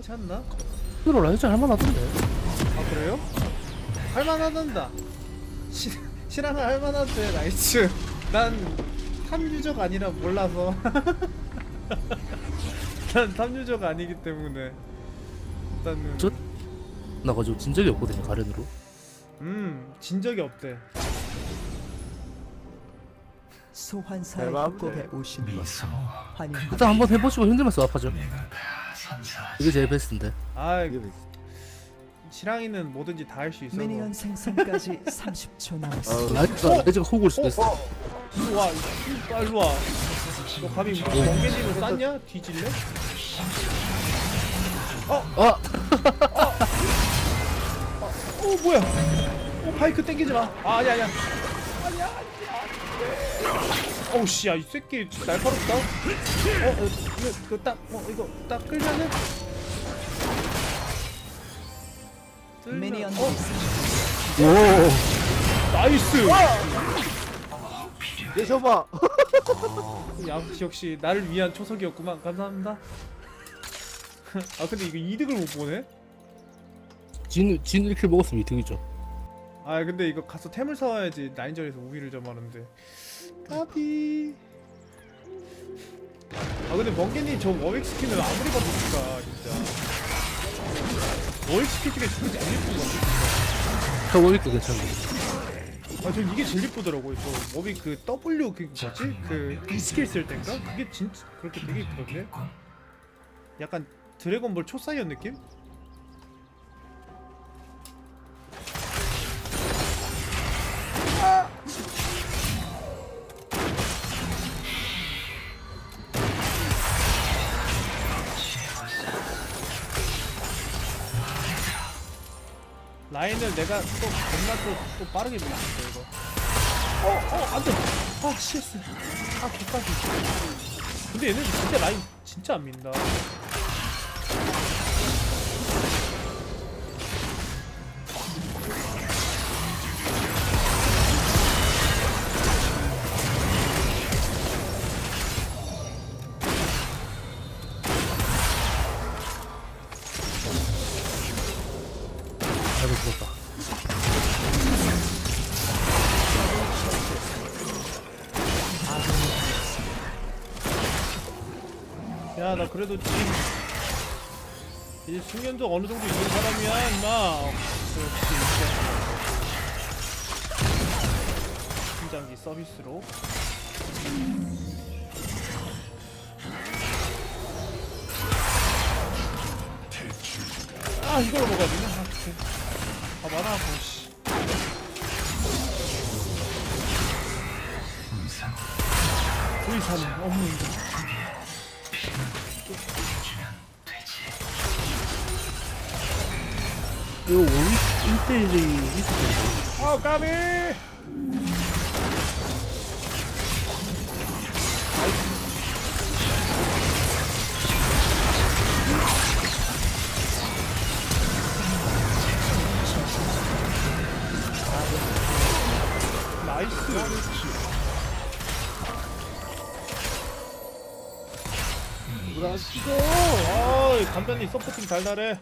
괜찮지 않나? 프로 라이즈 할만하던데. 아 그래요? 할만하단다. 시, 실화는 할만한데 나이츠. 난 탐유저가 아니라 몰라서. 난 탐유저가 아니기 때문에. 일단은. 저- 나 가지고 진 적이 없거든요 가련으로. 음진 적이 없대. 소환사의 대박. 협곡에 오신 환영합니다. 일단 한번 해보시고 힘들면 수업하죠 이게 제일 베스트인데. 아 이게 실황이는 뭐든지 다 할 수 있어서. 미니언 생성까지 30초 남았습니다. 라이즈가 라이즈가 호구일 수도 있어. 와 일로 일로 와너 감히 뭐 멍게님을 쌌냐? 뒤질래? 아! 어 뭐야? 어 바이크 땡기지 마. 아, 아니야 아니야. 아니야 아니야. 어우 씨야 이 새끼 날카롭다. 어, 어 이거 이거 딱어 이거 딱 끌면은? 끌면- 미니언 어? 오! 나이스! 예셔봐. 야 역시 나를 위한 초석이었구만. 감사합니다. 아 근데 이거 이득을 못 보네? 진, 진 1킬 먹었으면 2등이죠. 아 근데 이거 가서 템을 사와야지. 라인전에서 우위를 점하는데. 까비 아 근데 멍게님 저 워윅 스킨을 아무리 봐도 좋다 진짜 워윅 스킨 중에 저게 제일 예쁜 것 같아 터보믹도 괜찮네 아저 이게 제일 예쁘더라고요 저 워윅 그 W 그 뭐지? 그이 스킬 쓸 땐가? 그게 진짜 그렇게 되게 예쁘던데 약간 드래곤볼 초사이언 느낌? 라인을 내가 또 겁나 또, 또 빠르게 밀었어 이거. 어어 안돼. 아 CS 아 개까지. 근데 얘네들 진짜 라인 진짜 안 민다 야 나 그래도 지금 이제 숙련도 어느 정도 있는 사람이야 임마 심장기 서비스로 아 이걸 먹어야 되나? 아, 그래. 아 많아 보씨 의사는 없는데 이거 원위 1대1이 있을 텐데 아 까비 나이스 브라시고 어이 간단히 서포팅 달달해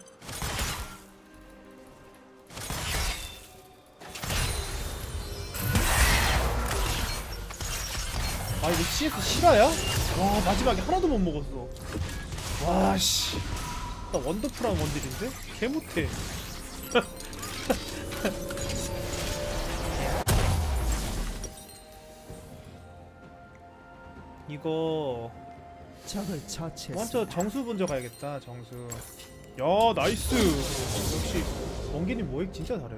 아 이거 CS 실화야? 와 마지막에 하나도 못 먹었어 와씨 나 원더풀한 원딜인데? 개 못해 이거 적을 처치했습니다. 먼저 정수 먼저 가야겠다 정수 야 나이스 역시 멍게님 모액 진짜 잘해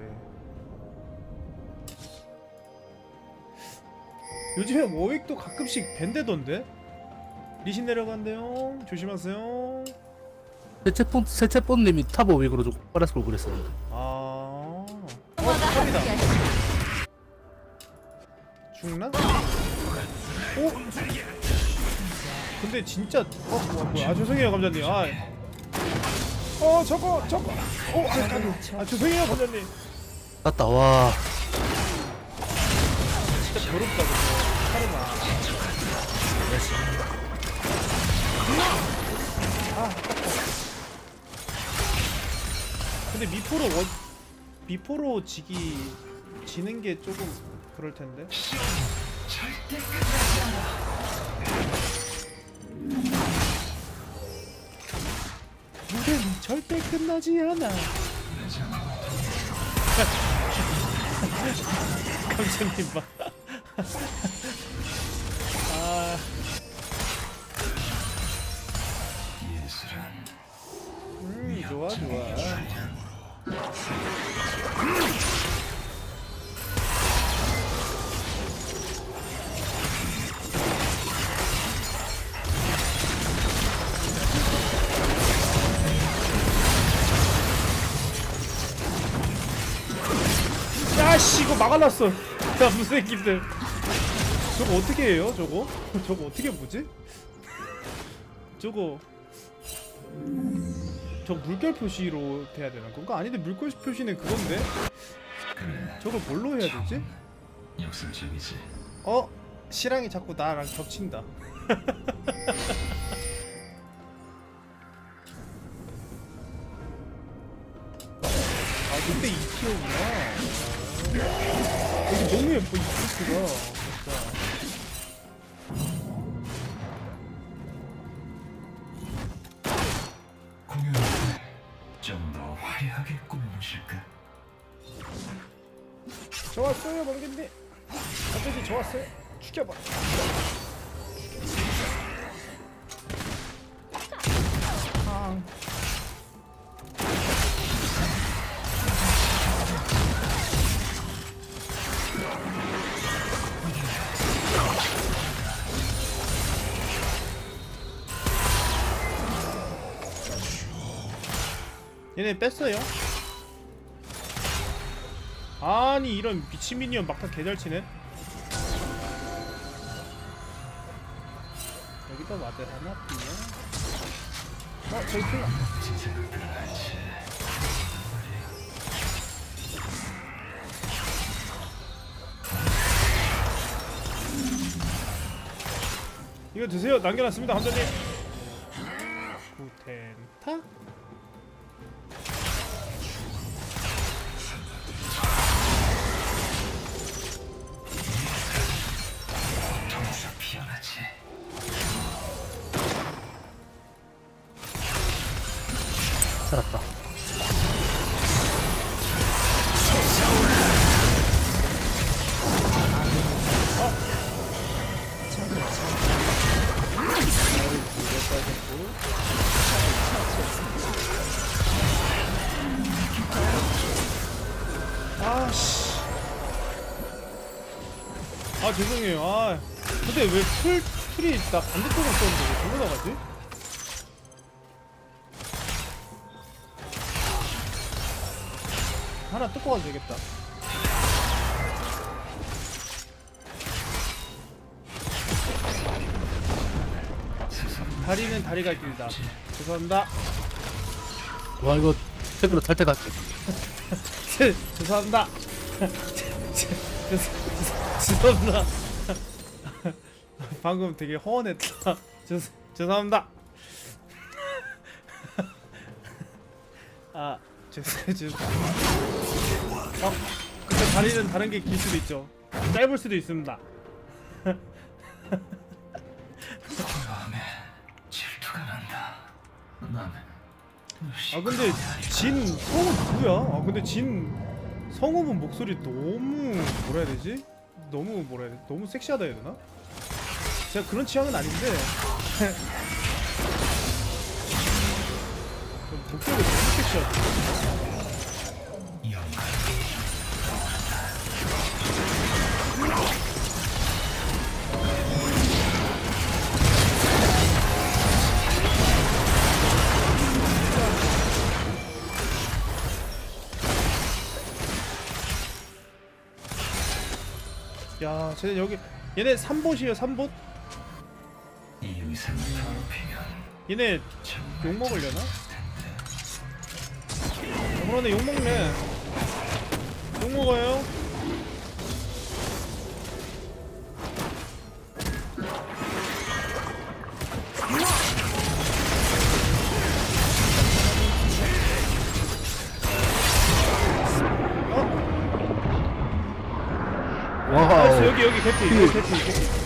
요즘에 모액도 가끔씩 밴대던데? 리신 내려간대요. 조심하세요. 세체폰 세체폰님이 탑 오빅으로 좀 빨아서 걸 그랬었는데. 아. 어, 탑이다. 죽나? 오? 근데 진짜 어 뭐야 뭐야. 아 죄송해요 감자님. 아. 어 저거 저거. 어 아, 아, 아 죄송해요 감자님. 맞다 와. 진짜 더럽다 아깝다 근데 미포로 원 미포로 지기 지는 게 조금 그럴 텐데. 무대는 절대 끝나지 않아. 감독님 봐. 좋아 좋아. 야씨 이거 막아놨어. 야 무슨 새끼들. 저거 어떻게 해요? 저거? 저거 어떻게 보지? 저거 저 물결 표시로 돼야 되나? 그거 아닌데 물결 표시는 그건데? 저걸 뭘로 해야 되지? 역설적이지. 어? 시랑이 자꾸 나랑 겹친다. 아 그때 이티오구나. 여기 너무 예뻐 이 포스가 화려하게 꾸며보실까? 좋았어요 멍겐디. 아저씨 좋았어요. 죽여봐. 얘네 뺐어요. 아니 이런 미친 미니언 막타 개잘 치네. 여기다 와드 하나. 어 저기 플라. 이거 드세요. 남겨놨습니다, 함장님. 나 반대쪽으로 썼는데 왜 저로 나가지? 하나 뜯고 가도 되겠다. 다리는 다리가 길다. 죄송합니다. 와 이거 탈퇴 같지. 죄- 죄송합니다. 죄송합니다. 방금 되게 허언했다. 죄, 죄송합니다. 아, 죄송, 죄송. 어, 근데 다리는 다른 게 길 수도 있죠. 짧을 수도 있습니다. 마음에 질투가 난다. 나는 아 근데 진 성우 누구야? 아 근데 진 성우분 목소리 너무 뭐라 해야 되지? 너무 뭐라 해야 돼? 너무 섹시하다 해야 되나? 제가 그런 취향은 아닌데 섹시하다 영광. 야 쟤네 여기 얘네 3봇이에요 3봇? 얘네 욕먹으려나? 아, 어, 그러네 욕먹네. 욕먹어요? 여기 여기 개피 개피 개피 개피.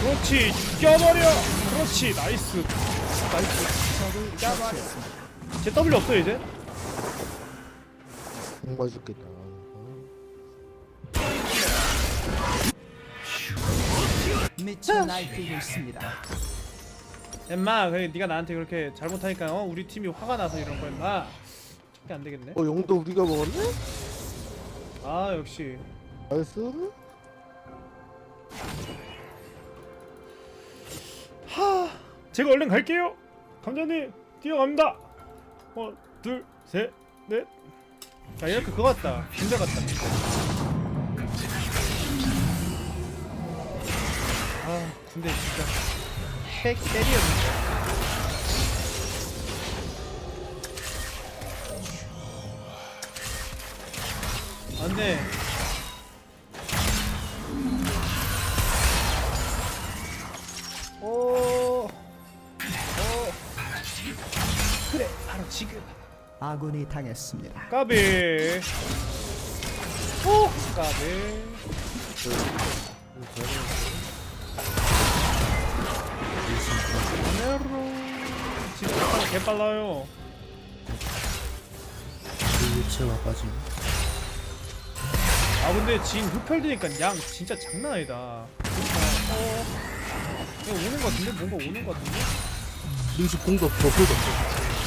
그렇지 죽여버려! 그렇지 나이스 나이스 제 W 없어 이제? 정말 좋겠다. 미쳐 날뛰고 있습니다. 엠마 그래 네가 나한테 그렇게 잘못하니까 어 우리 팀이 화가 나서 이런 거야 엠마 절대 안 되겠네 어 용도 우리가 먹었네? 아 역시 나이스. 하 제가 얼른 갈게요. 감자님 뛰어갑니다. 어, 하둘셋넷. 자 이렇게 그거 같다. 군대 같다 아 군대 진짜 핵 진짜 안돼 아군이 당했습니다. 까비. 오, 까비. 메로. 지금 개 개빨라요. 일체가 빠짐 아 근데 지금 흡혈되니까 양 진짜 장난 아니다. 어, 이거 오는 거 같은데 뭔가 오는 거 같은데? 민수 공도 없고 풀도 없고 어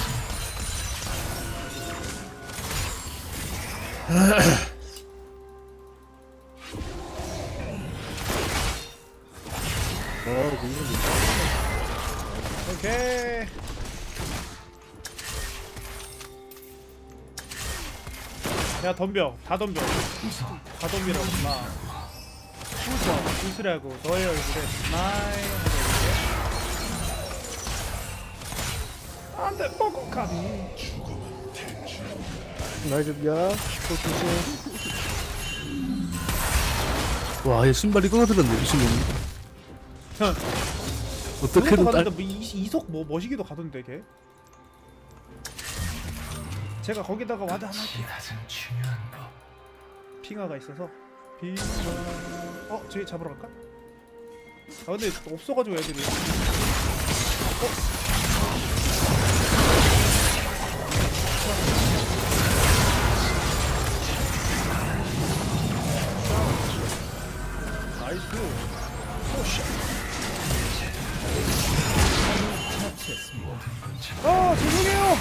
오케이. 야 덤벼. 다 덤벼. 다 덤비라고. 마. 웃어 웃으라고. 너의 얼굴에 스마일 안돼 뻐꾹하니 나이스야. 또 조심. 와 얘 신발이 끊어들었네 미친놈이 어떻게든 가던데 딸뭐 이- 이속 뭐 머시기도 가던데 걔 제가 거기다가 와드 하나 법. 핑화가 있어서 핑화 어 저기 잡으러 갈까? 아 근데 없어가지고 애들이 어? 아 죄송해요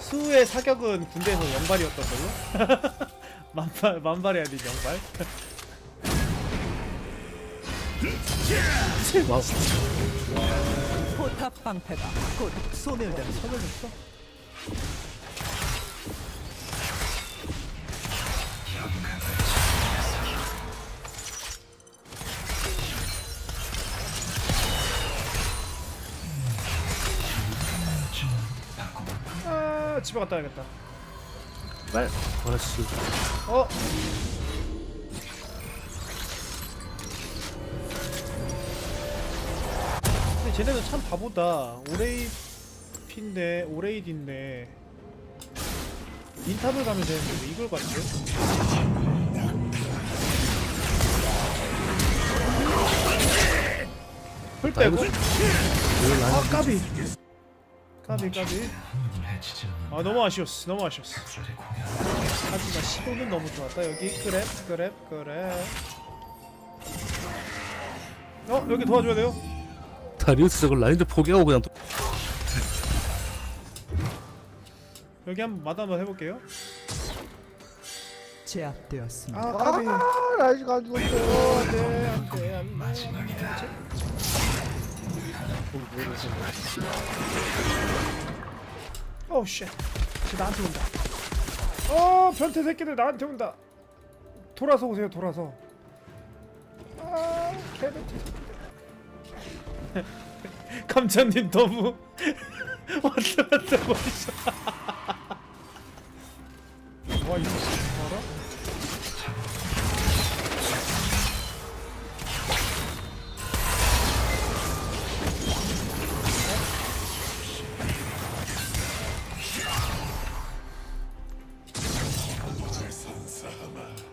수의 사격은 군대에서 영발이었던 걸로? 만발 만발해야 돼 영발. 와우 포탑 방패가 곧 소멸됩니다. 서면했어? 아 집에 갔다 와야겠다. 말 그렇지 어? 근데 쟤네는 참 바보다. 오레이핀데 오레이딘데. 인탑을 가면 되는데 왜 이걸 갔지? 풀 빼고? 아 까비. 까비 까비. 해치지 않는 아 너무 아쉬웠어 너무 아쉬웠어. 하지만 시도는 너무 좋았다. 여기 그랩 그랩 그랩. 어 여기 도와줘야 돼요 다리우스 저걸 라인들 포기하고 그냥 또- 여기 한번 마다 한번 해볼게요. 제압되었습니다. 아 까비. 아 나이스가 안 죽었어. 안돼 안 돼 안돼. 마지막이다. 어우 쉣. 쟤 나한테 온다. 어 변태 새끼들 나한테 온다. 돌아서 오세요 돌아서. 아 개변태 새끼들 감자님 너무 왔다 갔다 버리셔 와 이거 알아?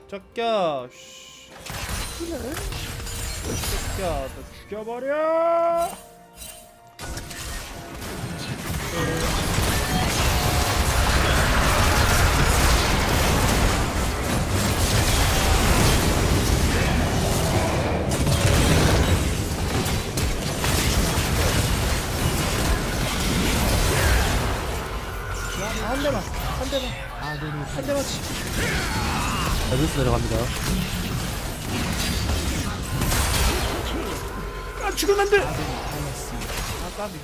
짝야 씨. 새끼야 너 죽여버려 야, 한 대만 한 대만 아군이 한 대만 치 다리우스 내려갑니다. 아 죽으면 안돼 아 까비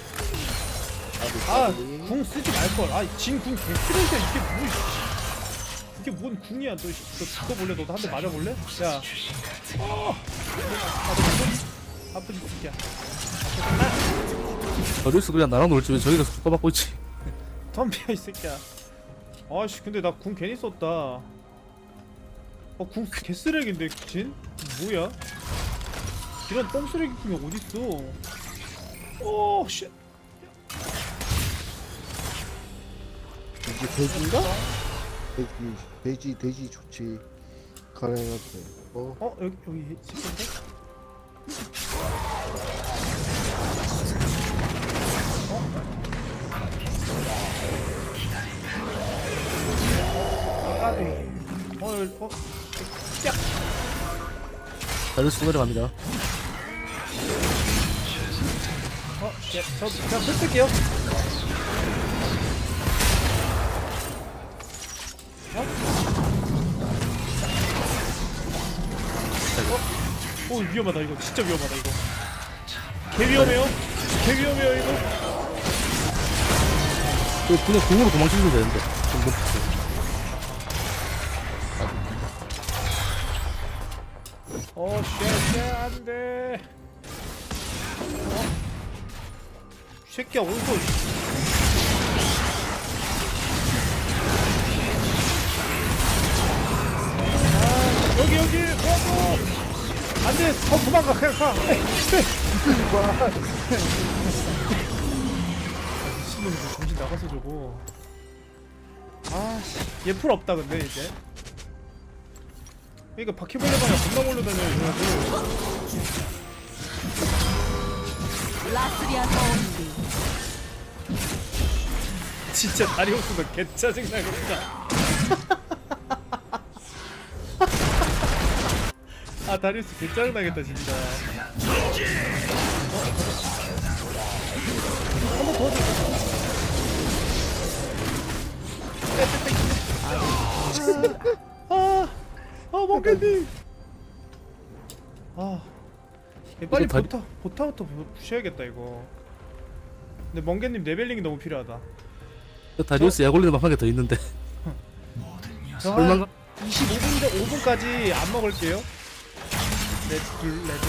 아궁 쓰지 말걸 아진궁 개쓰레기야 이게 뭐 이게 뭔 궁이야 너, 씨. 너 죽어볼래 너도 한 대 맞아볼래? 야 어. 아? 아프지 새끼야 다리우스 그냥 나랑 놀지 왜 저기가 속도받고 있지? 덤비야 이 새끼야 아씨 근데 나 궁 괜히 썼다 어궁 개쓰레기인데 진? 뭐야? 이런 똥쓰레기 궁이 어딨어 오 쉣. 이게 돼지인가? 돼지 돼지 돼지 좋지 가랭한테 어? 어 여기 여기 새끼인데? 어? 까비 어 여기 어? 야! 다리우스 내려갑니다. 어? 야, 저 그냥 풀 쓸게요 어? 오 위험하다 이거 진짜 위험하다 이거 개 위험해요 개 위험해요 이거 그 그냥 궁으로 도망치면 되는데. 좀 높지. 새끼야, 어디서. 아, 여기, 여기, 도와줘! 안 돼, 더 도망가, 그냥 가. 에이. 미친놈이 정신 나가서 저거. 아씨, 얘풀 없다, 근데, 이제. 그러니까 바퀴벌레 마냥 겁나 몰려다녀 이래가지고 라스리아 사원비 진짜 다리우스도 개 짜증나겠다 아 다리우스 개 짜증나겠다 진짜 한번 더 해줘 아, 아, 멍게님. 아, 예, 빨리 보타, 보타부터 부- 부셔야겠다 이거. 근데 멍게님 레벨링이 너무 필요하다. 그 다리우스 약 올리는 방한 개 더 있는데. 저 얼마나? 한 25분, 5분까지 안 먹을게요. 레드, 블, 레드.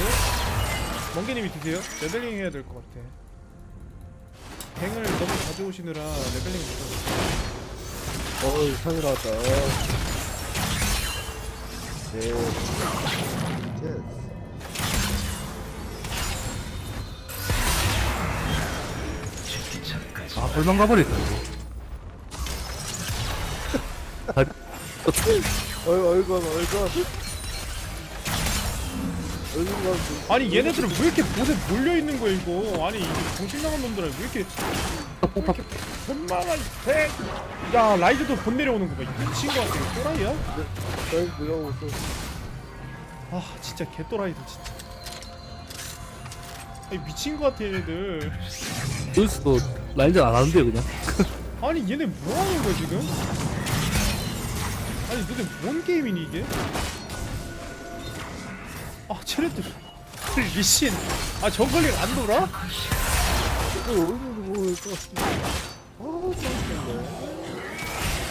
멍게님이 드세요. 레벨링 해야 될 것 같아. 갱을 너무 가져오시느라 레벨링 못하고. 어이 상이 나왔다 네이 아 벌만 가버리다 이거. 다리... 어이 얼건 얼건 얼건 아니 얘네들은 왜 이렇게 못에 몰려 있는 거야 이거? 아니 이게 정신 나간 놈들아 왜 이렇게 존만한 백. 야 라이즈도 본 내려오는 거 봐. 이 미친 거 같아. 이거 또라이야? 널 내가 없어 아 진짜 개 또라이들 진짜. 아니 미친 거 같아 얘네들. 다리우스도 라인전 안 하는데요 그냥. 아니 얘네 뭐 하는 거야 지금? 아니 도대체 뭔 게임이니 이게? 아 쟤네들 미신. 아 정글링 안 돌아? 이거 얼굴이 모르겠어 아 짜증나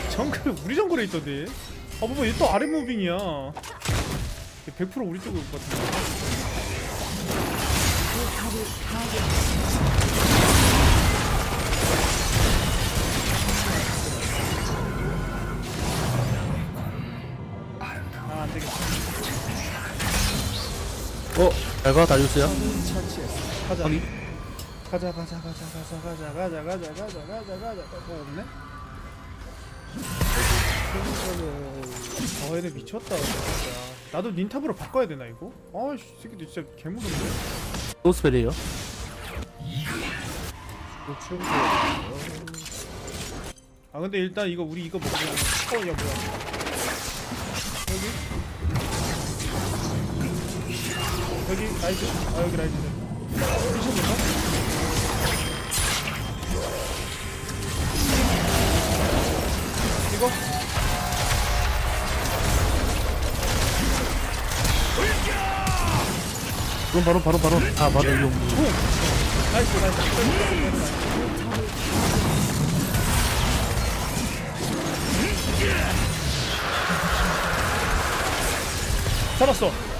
정글 우리 정글에 있던데. 아 봐봐 얘또 아래 무빙이야. 100% 우리 쪽일 것 같은데. 잘가 다리우스야? 가자. 아니. 가자 가자 가자 가자 가자 가자 가자 가자 가자 가자 어 없네? 어 얘네 미쳤다 진짜 나도 닌탑으로 바꿔야 되나 이거? 아이씨 이 새끼들 진짜 개무섭네 노스펠이에요 또 치우고. 아 근데 일단 이거 우리 이거 먹으면 어야 뭐야 라이즈 아 여기 라이즈. 미쳤나? 이거? 그럼 바로 바로 바로. 아 바로 이용 나이스 나이스. 잡았어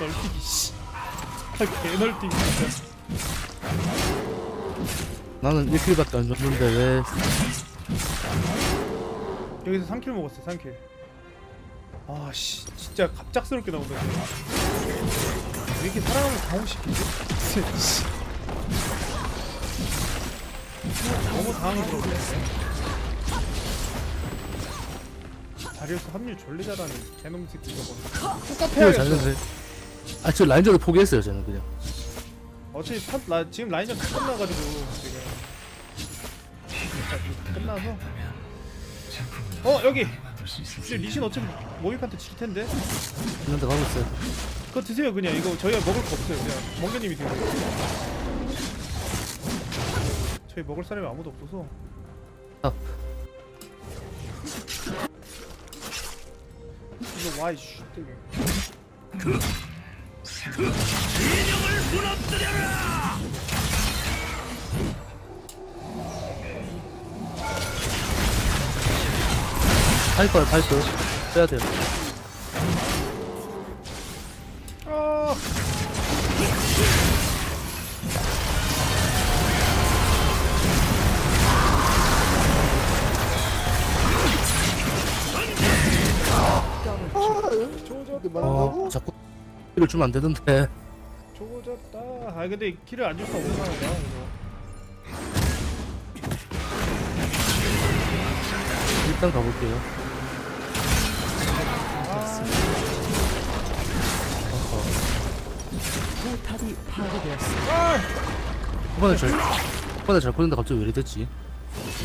널뛰기 씨 아, 개널뛰기 진짜 나는 1킬밖에 안 줬는데 왜 여기서 3킬 먹었어 3킬 아씨 진짜 갑작스럽게 나온다 진짜. 왜 이렇게 사람을 당혹시키지? 씨. 너무 당황스러운데 다리우스 합류 졸리 잘하는 개놈 새끼 저거 이걸 똑같아야겠어 잘했는데 아저 라인저를 포기했어요 저는 그냥. 어차피 탑, 나, 지금 라인전 다 끝나가지고 지금. 진짜 다 끝나서. 어 여기. 리신 어차피 모이한테 질 텐데. 있는데 가고 있어요 그거 드세요 그냥. 이거 저희가 먹을 거 없어요 그냥. 멍게님이 드세요. 저희 먹을 사람이 아무도 없어서. 아. 이거 와이 씨 뜨게 파이퍼요 파이퍼 빼야 돼요 주면 안 되는데 조졌다 아 근데 키를 안줄 수 없는 이거 일단 가볼게요 포탑이 파괴되었습니다. 후반에 잘 후반에 잘 보는데 갑자기 왜 이래 됐지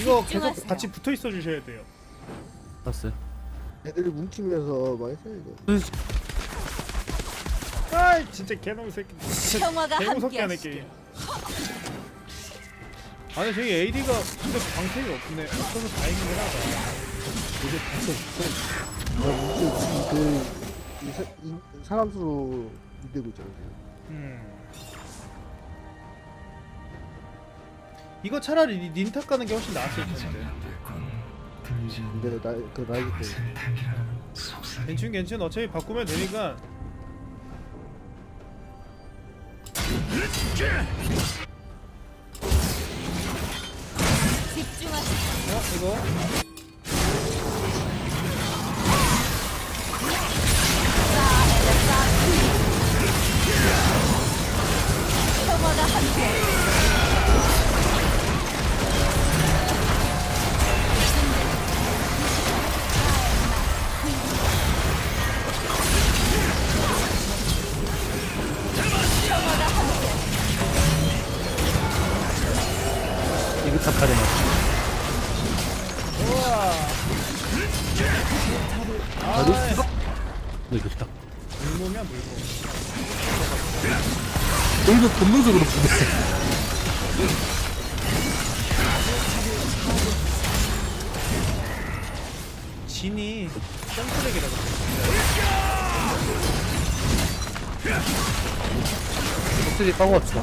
이거 계속. 같이 붙어 있어 주셔야 돼요 봤어요 애들이 뭉치면서 많이 써야 돼. 아이 진짜 개놈 새끼 평화가 개무섭게 하네 함께하시길. 게임 아니 저기 AD가 근데 방패가 없네 없어서 다행이긴 하다 이제 다시 없어. 나 문제 그, 이, 사, 이 사람 수로 이대고 있잖아. 지금. 음. 이거 차라리 니- 닌타 까는 게 훨씬 나았을 텐데 들리지 근데 나, 그 나이기 때문에. 생탕이라는 속삭임 괜찮 괜찮 어차피 바꾸면 되니까 집중하세요. 어 이거 왔어.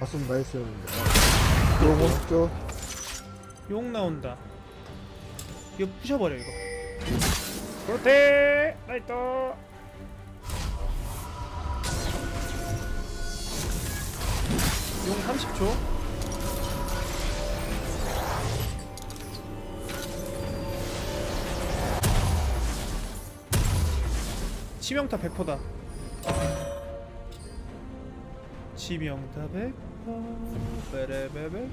봤으면 나이스였는데. 아, 그러고? 싶죠? 용 나온다. 이거 부셔버려 이거. 그렇대! 나이트 용 30초. 치명타 100%다. 치명타 100% 베레베베.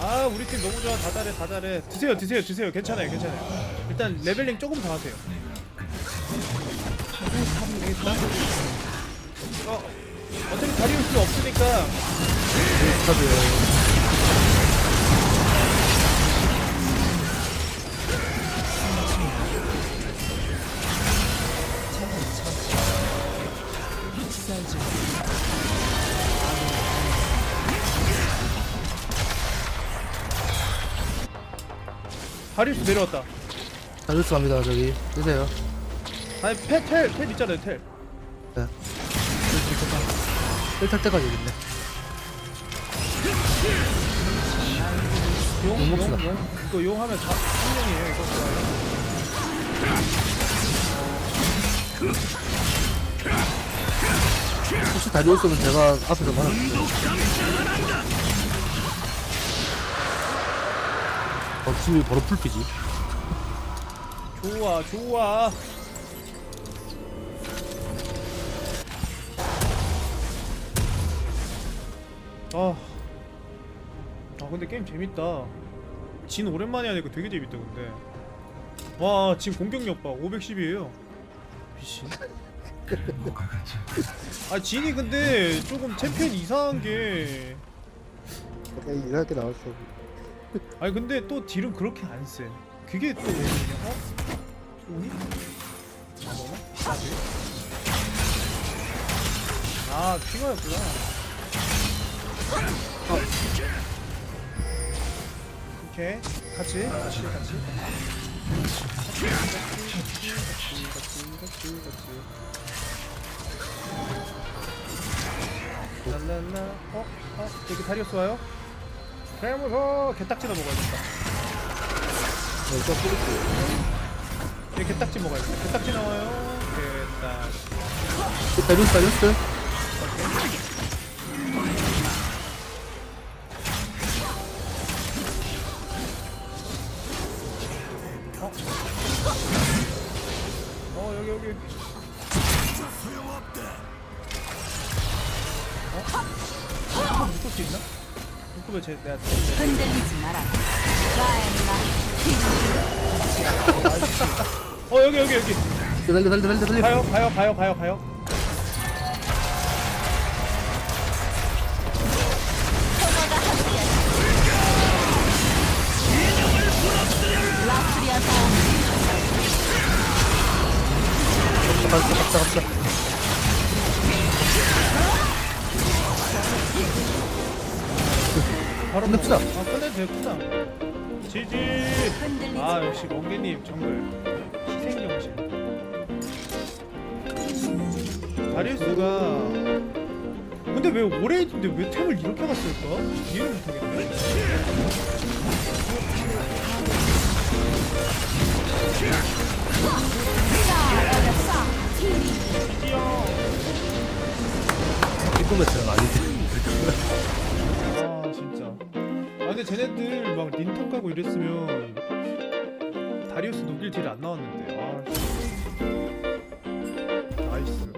아 우리 팀 너무 좋아. 다 잘해 다 잘해 드세요 드세요 드세요. 괜찮아요 괜찮아요. 일단 레벨링 조금 더 하세요 스타드. 다리우스 내려왔다. 다리우스 갑니다 저기. 뜨세요. 아니 텔텔텔 있잖아요 텔. 네 뜰탈 때까지 있네 용? 용 용? 봅시다. 용? 이거 용 하면 다 한명이에요 이거 혹시 다리우스는 제가 앞에서 말할게요 어 지금 바로 풀피지 좋아 좋아 아, 아 근데 게임 재밌다 진 오랜만에 하니까 되게 재밌다 근데 와 지금 공격력 봐 510이에요 미친? 아 진이 근데 조금 챔피언 이상한 게 그냥 이상하게 나왔어. 아니 근데 또 딜은 그렇게 안 쎄. 그게 또왜 그러냐? 어? 오니? 아 뭐나? 핑어였구나. 어. 오케이 같이 같이 같이. 랄랄라 어? 어? 여기 다리우스 와요? 개무서 개딱지나 먹어야겠다 네, 일단 뿌릴게요. 여기 개딱지 먹어야겠다 개딱지 나와요 개딱 다리우스 다리우스 내가 흔들리지 마라. 어 여기 여기 여기 달리 달리 달리 달리 가요 가요 가요 가요 가요 바로 끝냅시다. 먹어. 아 끝내도 되구나 지지 흔들리지 아. 역시 멍게님 정글 희생정신 다리우스가 근데 왜 오래 있는데 왜 템을 이렇게 갔을까? 이해를 못하겠네 드디어 이거 매트는 아니지 아 진짜 아 근데 쟤네들 막 린턴 까고 이랬으면 다리우스 녹일 딜이 안 나왔는데 아 씨. 나이스